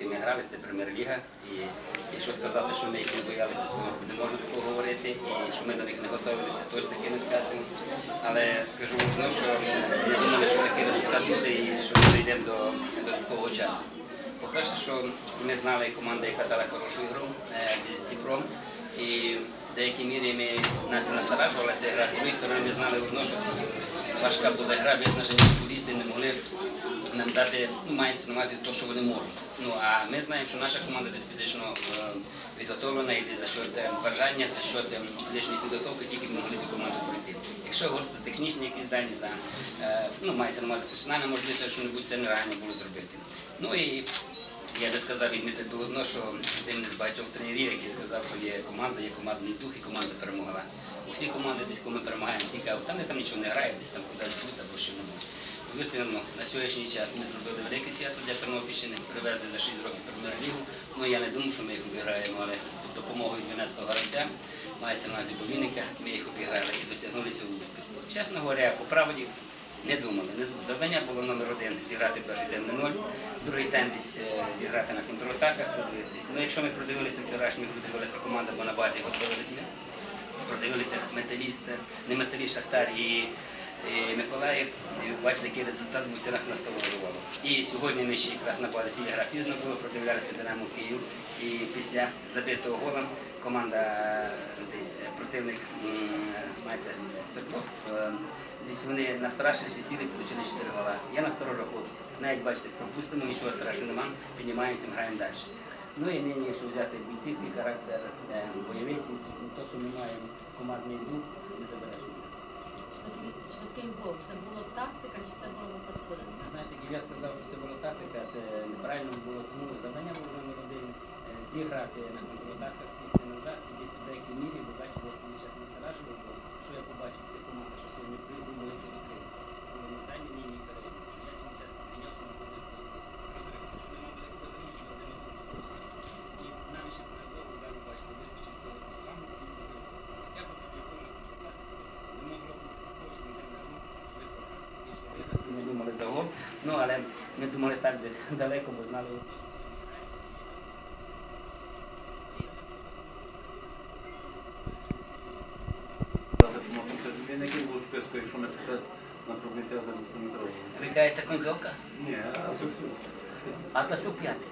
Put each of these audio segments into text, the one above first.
Ми грали, це прем'єр-ліга. І якщо сказати, що ми їх не боялися, не можна такого говорити. І що ми до них не готувалися, теж таки не скажемо. Але скажу одно, що не думали, що такий результат буде і що ми дійдемо до, до такого часу. По-перше, що ми знали команду, яка дала хорошу ігру е, з Дніпром. І в деякій мірі ми нас і насторажувала ця гра. З другої сторони, ми знали одно, що важка була гра, виснажені футболісти не могли нам дати, ну, мається на увазі те, що вони можуть. Ну а ми знаємо, що наша команда десь фізично е, підготовлена десь за счет е, бажання, за счет е, фізичної підготовки, тільки ми могли цю команду пройти. Якщо говорити за технічні якісь дані, за ну мається на увазі функціональна можливість, що небудь це нереально було зробити. Ну і я би сказав відмітити одно, що один з багатьох тренерів, який сказав, що є команда, є командний дух і команда перемогла. Усі команди, десь коли ми перемагаємо, всі кажуть, там не там нічого не грає, десь там кудись тут або що небудь. Повірте, на сьогоднішній час ми зробили велике свято для Тернопільщини, привезли за 6 років прем'єр-лігу. Ну я не думаю, що ми їх обіграємо, але з допомогою 12-го гравця, мається на увазі Болінника, ми їх обіграли і досягнули цього успіху. Чесно говоря, по правді не думали. Завдання було номер один зіграти перший день на ноль, другий тайм десь е, зіграти на контратаках, подивитись. Ну, якщо ми продивилися вчорашню гру, дивилася команда, бо на базі готувалися ми продивилися металіст, не металіст Шахтар і, Миколаїв, бачили, який результат був це нас настановлювало. І сьогодні ми ще якраз на базі гра пізно було, продивлялися Динамо Київ. І після забитого гола команда десь противник мається Свердлов, е, десь вони настрашилися, сіли, отримали 4 гола. Я насторожу хлопців. Навіть бачите, пропустимо, нічого страшного нема, піднімаємося, граємо далі. Ну і нині, якщо взяти бійцівський характер, е, ну, то, що ми маємо командний дух, не забереш. Швидкий- Швидкий гол. Це була тактика чи це було випадково? Знаєте, як я сказав, що це була тактика, це неправильно було, тому завдання було номер один е, зіграти на контратаках, сісти назад і десь в деякій мірі, ви бачили, я час насторажував, бо що я побачив в тих командах, що сьогодні прибув великий розрив. Коли на задній лінії перед, я через час підганяв, що ми будемо розрив. Якщо нема великого розриву, то один і нам ще повезло, коли ви бачите, вискочив з того флангу і забив. Я тут якому не могло бути такого, що ми йдемо на гру, швидко пішли виграти. Ми думали за гол, ну але ми думали так десь далеко, бо знали. Він який був списку, якщо не секрет на пробиття Дмитрового? Ви кажете конзолка? Ні, а Сосюк. Атласюк п'ятий.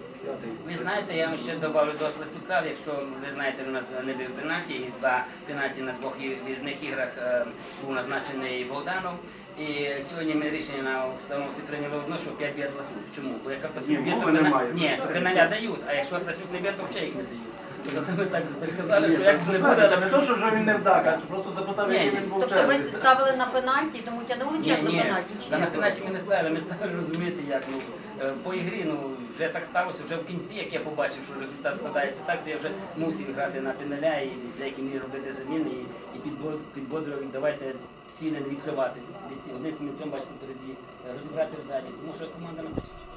Ви знаєте, я вам ще добавлю до Атласюка, якщо ви знаєте, у нас не бив пенальті, і два пенальті на двох в'їзних іграх е, був назначений Богданов. І сьогодні ми рішення на установці прийняли одно, що 5 б'є Атласюк. Чому? Бо як Атласюк Ні, б'є, то немає. Ні, пеналя дають, а якщо Атласюк не б'є, то ще їх не дають. Зато ми так сказали, що як не буде, Не то, що вже він не вдак, а просто запитав, який він був Тобто ви ставили на пенальті, тому тягнули час до пенальті? Ні, на пенальті пенаті ми не ставили, ми ставили розуміти, як ну е, по ігрі, ну вже так сталося, вже в кінці, як я побачив, що результат складається так, то я вже мусив грати на пеналя і з деякі мені робити заміни і, і підбо- підбодрював, давайте всі не відкриватись. Одним сміцем, бачите, перед розібрати розібрати залі, тому що команда насичена.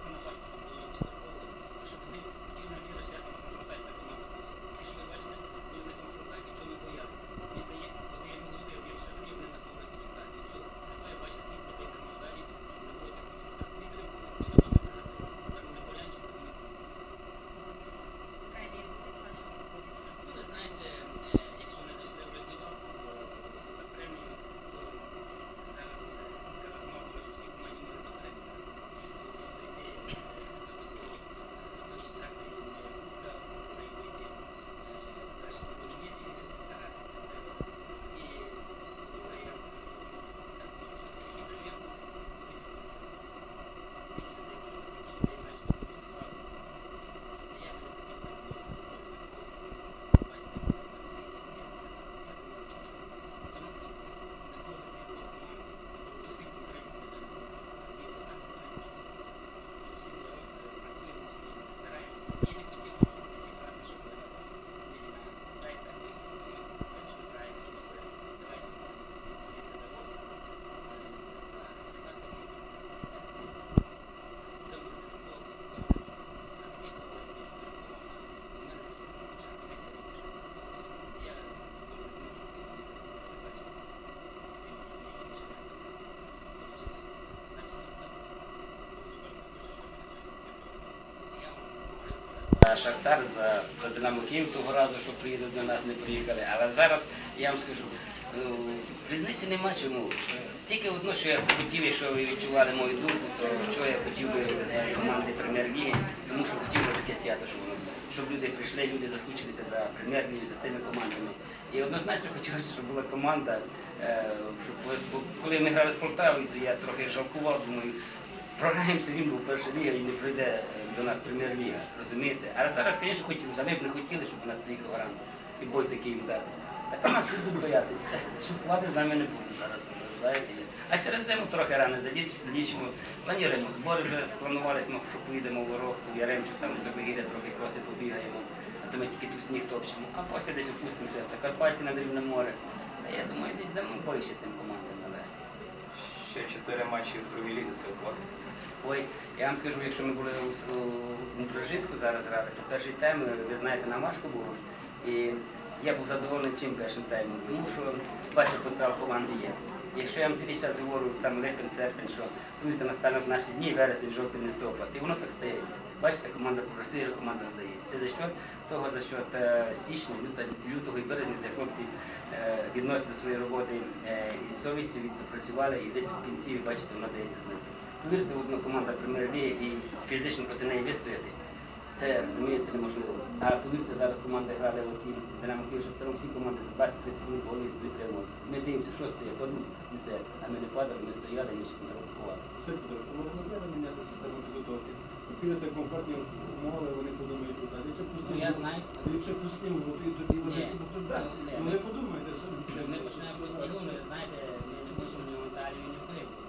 Шахтар, за, за Динамо Київ того разу, що приїдуть до нас, не приїхали. Але зараз я вам скажу, ну, різниці нема чому. Тільки одно, що я хотів, що ви відчували мою думку, то чого я хотів би е, команди прем'єр-ліги, тому що хотів би таке свято, щоб воно. Щоб люди прийшли, люди заскучилися за прем'єр-лігою, за тими командами. І однозначно хотілося, щоб була команда, е, щоб коли ми грали з Полтавою, то я трохи жалкував, думаю, програємо все рівно в перша ліга і не прийде е, до нас прем'єр-ліга, розумієте? А зараз, звісно, хотілося, а ми б не хотіли, щоб у нас приїхав Гран і бой такий вдати. Так а нас всі будуть боятися, що хвати з нами не буде зараз. А через зиму трохи рано залічимо, плануємо збори вже спланувалися, ми, що поїдемо в Ворохту, в Яремчук, там високогір'я, трохи кроси побігаємо, а то ми тільки тут сніг топчемо, а після десь опустимося в Закарпатті на Дрібне море. Та я думаю, десь дамо бой ще тим командам навести. Ще чотири матчі в другій лізі це виход. Ой, я вам скажу, якщо ми були у, у, у Пружинську зараз грали, то перший тайм, ви знаєте, на важко було. І я був задоволений чим першим таймом, тому що бачу, потенціал команди є. Якщо я вам цілий час говорю, там липень, серпень, що повірте, настануть наші дні, вересень, жовтень, листопад, і воно так стається. Бачите, команда прогресує, команда надає. Це за що того, за що е, січня, лютого і березня, де хлопці е, відносять своєї роботи е, із совістю, відпрацювали, і десь в кінці, бачите, воно дається знайти. Повірте, одна команда прем'єр-ліги і фізично проти неї вистояти. Це розумієте неможливо. А повірте, зараз команди грали в оті з Динамо Київ, Шахтаром, всі команди за 20-30 хвилин голи підтримували. Ми дивимося, що стає, падуть, не стоять. А ми не падали, ми стояли, ми ще контролювали. Все буде. Тому не треба міняти систему підготовки. Підете комфортні умови, вони подумають, так, якщо Ну я знаю. якщо пустимо, то і тоді вони будуть Ну ви що Ми починаємо про знаєте, ми не хочемо ні в Анталію, ні в Криву.